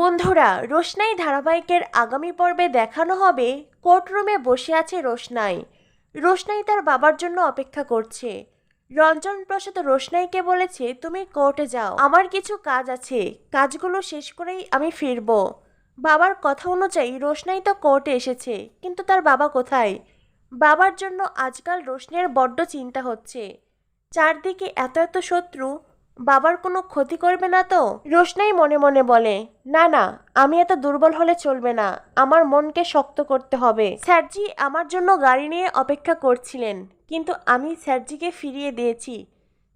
বন্ধুরা, রোশনাই ধারাবাহিকের আগামী পর্বে দেখানো হবে কোর্টরুমে বসে আছে রোশনাই। রোশনাই তার বাবার জন্য অপেক্ষা করছে। রঞ্জন প্রসাদ রোশনাইকে বলেছে, তুমি কোর্টে যাও। আমার কিছু কাজ আছে। কাজগুলো শেষ করেই আমি ফিরব। বাবার কথা অনুযায়ী রোশনাই তো কোর্টে এসেছে, কিন্তু তার বাবা কোথায়? বাবার জন্য আজকাল রোশনের বড্ড চিন্তা হচ্ছে। চারদিকে এত এত শত্রু বাবার কোনো ক্ষতি করবে না তো? রোশনাই মনে মনে বলে, না না, আমি এত দুর্বল হলে চলবে না, আমার মনকে শক্ত করতে হবে। স্যারজি আমার জন্য গাড়ি নিয়ে অপেক্ষা করছিলেন, কিন্তু আমি স্যারজিকে ফিরিয়ে দিয়েছি।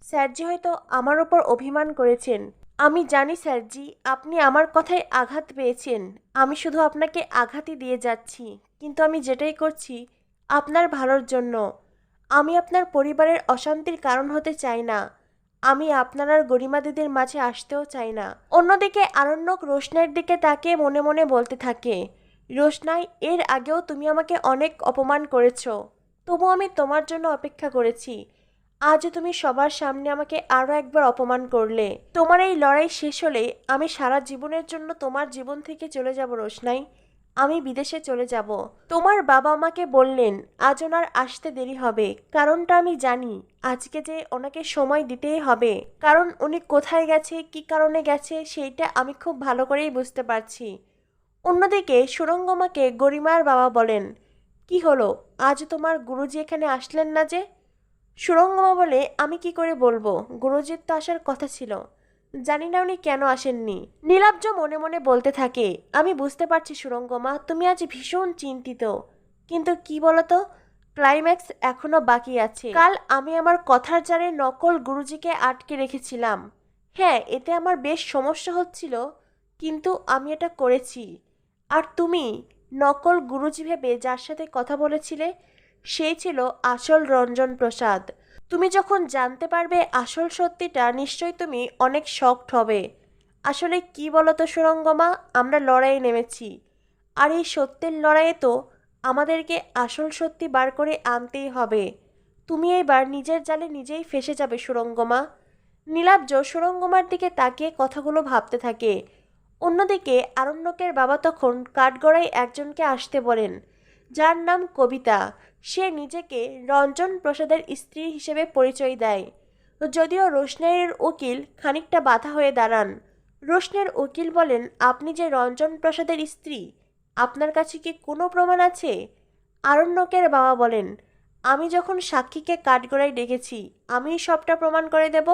স্যারজি হয়তো আমার ওপর অভিমান করেছেন। আমি জানি স্যারজি, আপনি আমার কথায় আঘাত পেয়েছেন। আমি শুধু আপনাকে আঘাতই দিয়ে যাচ্ছি, কিন্তু আমি যেটাই করছি, আপনার ভালোর জন্য। আমি আপনার পরিবারের অশান্তির কারণ হতে চাই না। আমি আপনার আর গরিমা দিদির মাঝে আসতেও চাই না। অন্যদিকে আরণ্যক রোশনাইয়ের দিকে তাকে মনে মনে বলতে থাকে, রোশনাই, এর আগেও তুমি আমাকে অনেক অপমান করেছ। তবু আমি তোমার জন্য অপেক্ষা করেছি। আজ তুমি সবার সামনে আমাকে আরও একবার অপমান করলে। তোমার এই লড়াই শেষ হলে আমি সারা জীবনের জন্য তোমার জীবন থেকে চলে যাব রোশনাই। আমি বিদেশে চলে যাব। তোমার বাবা আমাকে বললেন, আজ ওনার আসতে দেরি হবে। কারণটা আমি জানি। আজকে যে ওনাকে সময় দিতেই হবে। কারণ উনি কোথায় গেছে, কি কারণে গেছে, সেইটা আমি খুব ভালো করেই বুঝতে পারছি। অন্যদিকে সুরঙ্গমাকে গরিমার বাবা বলেন, কি হলো? আজ তোমার গুরুজি এখানে আসলেন না যে? সুরঙ্গমা বলে, আমি কি করে বলব? গুরুজির তো আসার কথা ছিল। জানি না উনি কেন আসেননি। নীলাব্জ মনে মনে বলতে থাকে, আমি বুঝতে পারছি সুরঙ্গমা, তুমি আজ ভীষণ চিন্তিত। কিন্তু কি বলতো ক্লাইম্যাক্স এখনও বাকি আছে। কাল আমি আমার কথার জারে নকল গুরুজিকে আটকে রেখেছিলাম। হ্যাঁ এতে আমার বেশ সমস্যা হচ্ছিল, কিন্তু আমি এটা করেছি। আর তুমি, নকল গুরুজি ভেবে যার সাথে কথা বলেছিলে, সেই ছিল আসল রঞ্জন প্রসাদ। তুমি যখন জানতে পারবে আসল সত্যিটা, নিশ্চয়ই তুমি অনেক শকড হবে। আসলে কি বলতো সুরঙ্গমা আমরা লড়াইয়ে নেমেছি। আর এই সত্যের লড়াইয়ে তো আমাদেরকে আসল সত্যি বার করে আনতেই হবে। তুমি এইবার নিজের জালে নিজেই ফেসে যাবে সুরঙ্গমা নীলাব্জ সুরঙ্গমার দিকে তাকিয়ে কথাগুলো ভাবতে থাকে। অন্যদিকে আরণ্যকের বাবা তখন কাঠগড়ায় একজনকে আসতে বলেন, যার নাম কবিতা। সে নিজেকে রঞ্জন প্রসাদের স্ত্রী হিসেবে পরিচয় দেয়। যদিও রোশনের উকিল খানিকটা বাধা হয়ে দাঁড়ান। রোশনের উকিল বলেন, আপনি যে রঞ্জন প্রসাদের স্ত্রী, আপনার কাছে কি কোনো প্রমাণ আছে? আরণ্যকের বাবা বলেন, আমি যখন সাক্ষীকে কাঠগড়ায় ডেকেছি, আমি সবটা প্রমাণ করে দেব?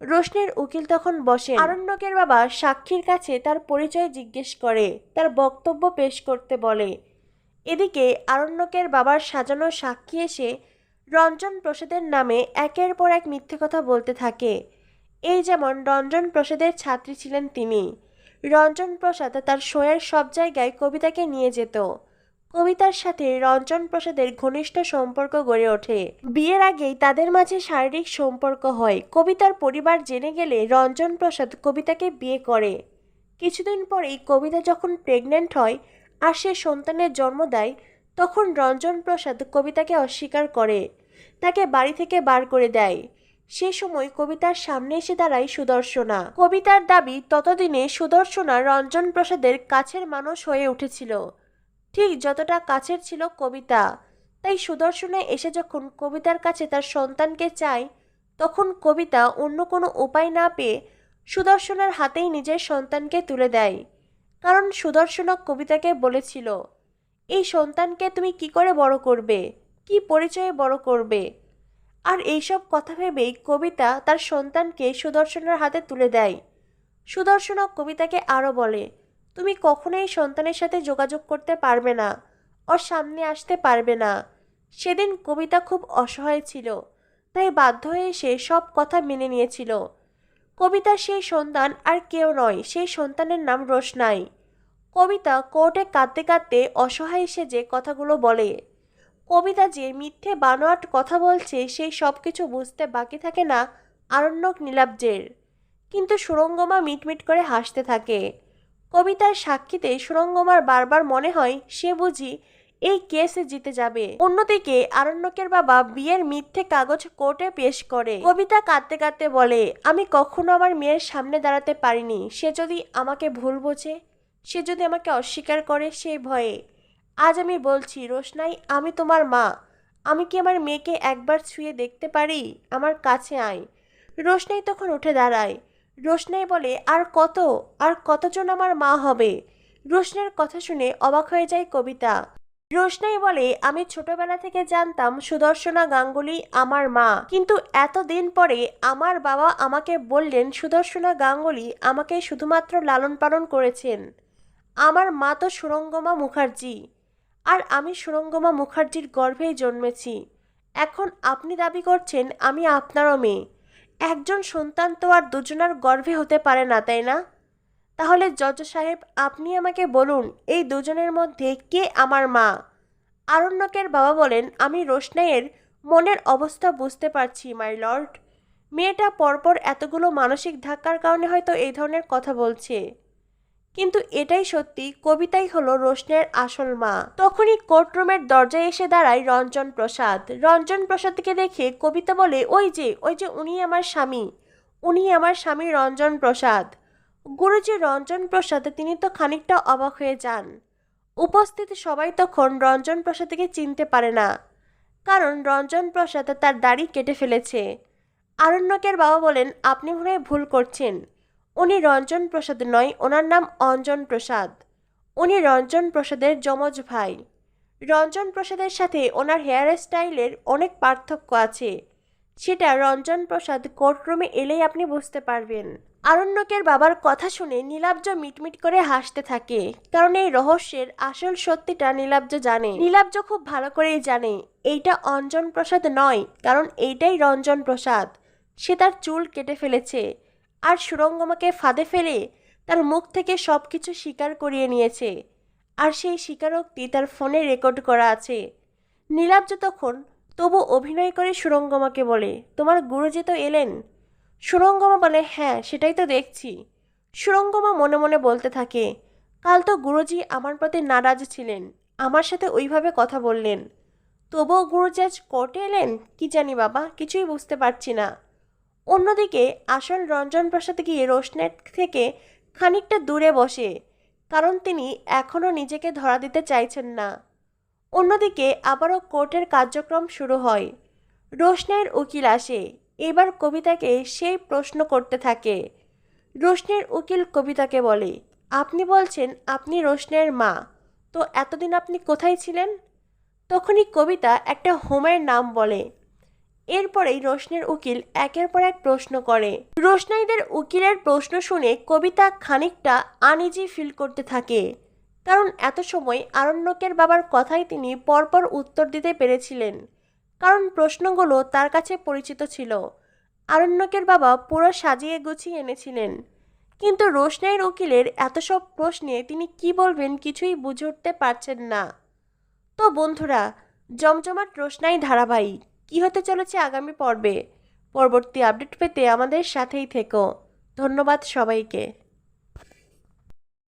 রোশনের উকিল তখন বসে আরণ্যকের বাবা সাক্ষীর কাছে তার পরিচয় জিজ্ঞেস করে, তার বক্তব্য পেশ করতে বলে। এদিকে আরণ্যকের বাবার সাজানো সাক্ষী এসে রঞ্জন প্রসাদের নামে একের পর এক মিথ্যে কথা বলতে থাকে। এই যেমন রঞ্জন প্রসাদের ছাত্রী ছিলেন তিনি। রঞ্জন প্রসাদ তার শোয়ের সব জায়গায় কবিতাকে নিয়ে যেত। কবিতার সাথে রঞ্জন প্রসাদের ঘনিষ্ঠ সম্পর্ক গড়ে ওঠে। বিয়ের আগেই তাদের মাঝে শারীরিক সম্পর্ক হয়। কবিতার পরিবার জেনে গেলে রঞ্জন প্রসাদ কবিতাকে বিয়ে করে। কিছুদিন পরেই কবিতা যখন প্রেগনেন্ট হয় আর সে সন্তানের জন্ম দেয়, তখন রঞ্জন প্রসাদ কবিতাকে অস্বীকার করে। তাকে বাড়ি থেকে বার করে দেয়। সে সময় কবিতার সামনে এসে দাঁড়ায় সুদর্শনা। কবিতার দাবি ততদিনে সুদর্শনা রঞ্জন প্রসাদের কাছের মানুষ হয়ে উঠেছিল। ঠিক যতটা কাছের ছিল কবিতা। তাই সুদর্শনা এসে যখন কবিতার কাছে তার সন্তানকে চায়, তখন কবিতা অন্য কোনো উপায় না পেয়ে সুদর্শনার হাতেই নিজের সন্তানকে তুলে দেয়। কারণ সুদর্শনা কবিতাকে বলেছিল, এই সন্তানকে তুমি কি করে বড় করবে? কি পরিচয়ে বড় করবে? আর এইসব কথা ভেবেই কবিতা তার সন্তানকে সুদর্শনের হাতে তুলে দেয়। সুদর্শনা কবিতাকে আরও বলে, তুমি কখনোই সন্তানের সাথে যোগাযোগ করতে পারবে না, ওর সামনে আসতে পারবে না। সেদিন কবিতা খুব অসহায় ছিল, তাই বাধ্য হয়ে সে সব কথা মেনে নিয়েছিল। কবিতার সেই সন্তান আর কেউ নয়, সেই সন্তানের নাম রোশনাই। কবিতা কোর্টে কাঁদতে কাঁদতে অসহায় সেজে কথাগুলো বলে। কবিতা যে মিথ্যে বানোয়াট কথা বলছে, সেই সব কিছু বুঝতে বাকি থাকে না আরণ্যক নীলাব্জের। কিন্তু সুরঙ্গমা মিটমিট করে হাসতে থাকে। কবিতার সাক্ষীতে সুরঙ্গমার বারবার মনে হয়, সে বুঝি এই কেসে জিতে যাবে। অন্যদিকে আরণ্যকের বাবা বিয়ের মিথ্যে কাগজ কোর্টে পেশ করে। কবিতা কাঁদতে কাঁদতে বলে, আমি কখনো আমার মেয়ের সামনে দাঁড়াতে পারিনি। সে যদি আমাকে ভুল বোঝে, সে যদি আমাকে অস্বীকার করে সেই ভয়ে। আজ আমি বলছি, রোশনাই, আমি তোমার মা। আমি কি আমার মেয়েকে একবার ছুঁয়ে দেখতে পারি? আমার কাছে আয়। রোশনাই তখন উঠে দাঁড়ায়। রোশনাই বলে, আর কত? আর কতজন আমার মা হবে? রোশনের কথা শুনে অবাক হয়ে যায় কবিতা। রোশনাই বলে, আমি ছোটবেলা থেকে জানতাম সুদর্শনা গাঙ্গুলি আমার মা। কিন্তু এতদিন পরে আমার বাবা আমাকে বললেন, সুদর্শনা গাঙ্গুলি আমাকে শুধুমাত্র লালন পালন করেছেন। আমার মা তো সুরঙ্গমা মুখার্জি। আর আমি সুরঙ্গমা মুখার্জির গর্ভেই জন্মেছি। এখন আপনি দাবি করছেন আমি আপনারও মেয়ে। একজন সন্তান তো আর দুজনার গর্ভে হতে পারে না, তাই না? তাহলে জজ সাহেব, আপনি আমাকে বলুন, এই দুজনের মধ্যে কে আমার মা? আরণ্যকের বাবা বলেন, আমি রোশনাইয়ের মনের অবস্থা বুঝতে পারছি, মাই লর্ড। মেয়েটা পরপর এতগুলো মানসিক ধাক্কার কারণে হয়তো এই ধরনের কথা বলছে। কিন্তু এটাই সত্যি, কবিতাই হলো রোশনের আসল মা। তখনই কোর্টরুমের দরজায় এসে দাঁড়ায় রঞ্জন প্রসাদ। রঞ্জন প্রসাদকে দেখে কবিতা বলে, ওই যে ওই যে উনি আমার স্বামী, উনি আমার স্বামী রঞ্জন প্রসাদ। গুরুজি রঞ্জন প্রসাদ তিনি তো খানিকটা অবাক হয়ে যান। উপস্থিত সবাই তখন রঞ্জন প্রসাদকে চিনতে পারে না, কারণ রঞ্জন প্রসাদ তার দাড়ি কেটে ফেলেছে। আরণ্যকের বাবা বলেন, আপনি মনে ভুল করছেন। উনি রঞ্জন প্রসাদ নয়, ওনার নাম অঞ্জন প্রসাদ। উনি রঞ্জন প্রসাদের যমজ ভাই। রঞ্জন প্রসাদের সাথে ওনার হেয়ার স্টাইলের অনেক পার্থক্য আছে। সেটা রঞ্জন প্রসাদ কোর্টরুমে এলেই আপনি বুঝতে পারবেন। আরণ্যকের বাবার কথা শুনে নীলাব্জ মিটমিট করে হাসতে থাকে, কারণ এই রহস্যের আসল সত্যিটা নীলাব্জ জানে। নীলাব্জ খুব ভালো করেই জানে, এইটা অঞ্জন প্রসাদ নয়, কারণ এইটাই রঞ্জন প্রসাদ। সে তার চুল কেটে ফেলেছে, আর সুরঙ্গমাকে ফাঁদে ফেলে তার মুখ থেকে সব কিছু স্বীকার করিয়ে নিয়েছে, আর সেই স্বীকারোক্তি তার ফোনে রেকর্ড করা আছে। নীলাব্জ তখন তবু অভিনয় করে সুরঙ্গমাকে বলে, তোমার গুরুজি তো এলেন। সুরঙ্গমা বলে হ্যাঁ সেটাই তো দেখছি। সুরঙ্গমা মনে মনে বলতে থাকে, কাল তো গুরুজি আমার প্রতি নারাজ ছিলেন, আমার সাথে ওইভাবে কথা বললেন। তবুও গুরুজি আজ কোর্টে এলেন? কি জানি বাবা, কিছুই বুঝতে পারছি না। অন্যদিকে আসল রঞ্জন প্রসাদ গিয়ে রোশনের থেকে খানিকটা দূরে বসে, কারণ তিনি এখনও নিজেকে ধরা দিতে চাইছেন না। অন্যদিকে আবারও কোর্টের কার্যক্রম শুরু হয়। রোশনের উকিল আসে। এবার কবিতাকে সেই প্রশ্ন করতে থাকে। রোশনের উকিল কবিতাকে বলে, আপনি বলছেন আপনি রোশনের মা, তো এতদিন আপনি কোথায় ছিলেন? তখনই কবিতা একটা হোমের নাম বলে। এরপরেই রোশনের উকিল একের পর এক প্রশ্ন করে। রোশনাইদের উকিলের প্রশ্ন শুনে কবিতা খানিকটা আনিজি ফিল করতে থাকে। কারণ এত সময় আরণ্যকের বাবার কথাই তিনি পরপর উত্তর দিতে পেরেছিলেন। কারণ প্রশ্নগুলো তার কাছে পরিচিত ছিল। আরণ্যকের বাবা পুরো সাজিয়ে গুছিয়ে এনেছিলেন। কিন্তু রোশনাইয়ের উকিলের এত সব প্রশ্নে তিনি কি বলবেন কিছুই বুঝে উঠতে পারছেন না। তো বন্ধুরা, জমজমাট রোশনাই ধারাবাহিক। কি হতে চলেছে আগামী পর্বে? পরবর্তী আপডেট পেতে আমাদের সাথেই থেকো। ধন্যবাদ সবাইকে।